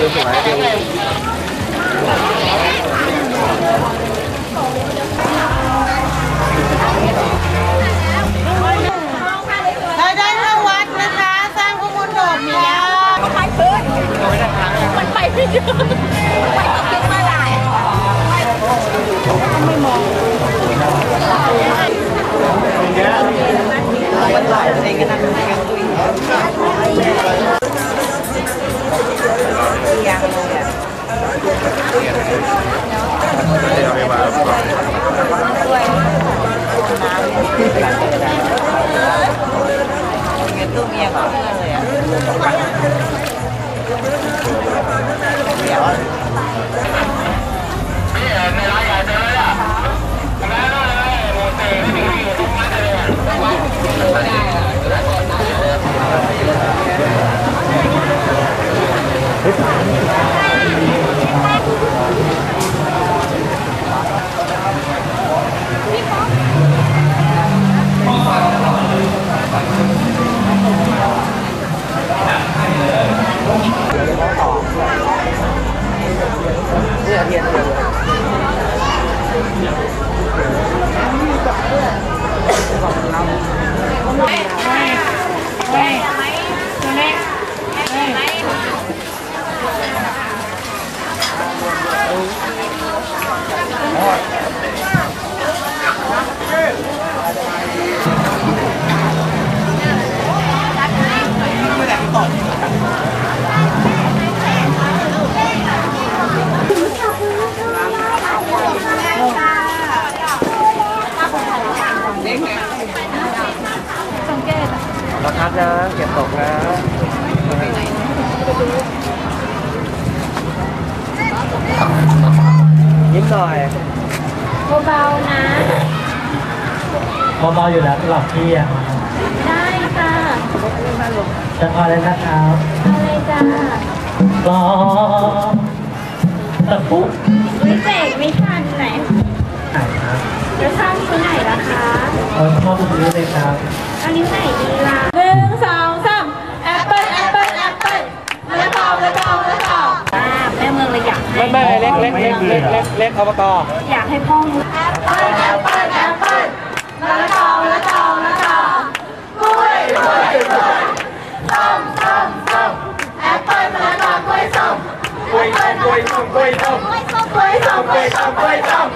ดูสวยดูเราได้เข้าวัดนะคะ สร้างพระมุนโดดเมียไปพื้นมันไปไม่ถึงไปก็คิดมาหลายเอาไป ราคานะเก็บตกนะนิดหน่อยเบาๆนะเบาๆอยู่แล้วสำหรับพี่อะได้ค่ะจะพอเลยนะครับอะไรจ้ารอตะปุ๊บวิเศษไม่ทันไหนไหนครับจะสร้างที่ไหนล่ะคะเอาชอบ ม่เบื่อเล็กเล็กอบตอยากให้พ่อแอปเปิลแอปเปิลแอปเปิลละตอละตอละตอกล้วยกล้วยกล้วยส้มส้มส้มแอปเปิ้ลละตอกล้วยส้มกล้วยกล้วยส้มกล้วยส้มกล้วยส้มกล้วยส้มกล้วยส้ม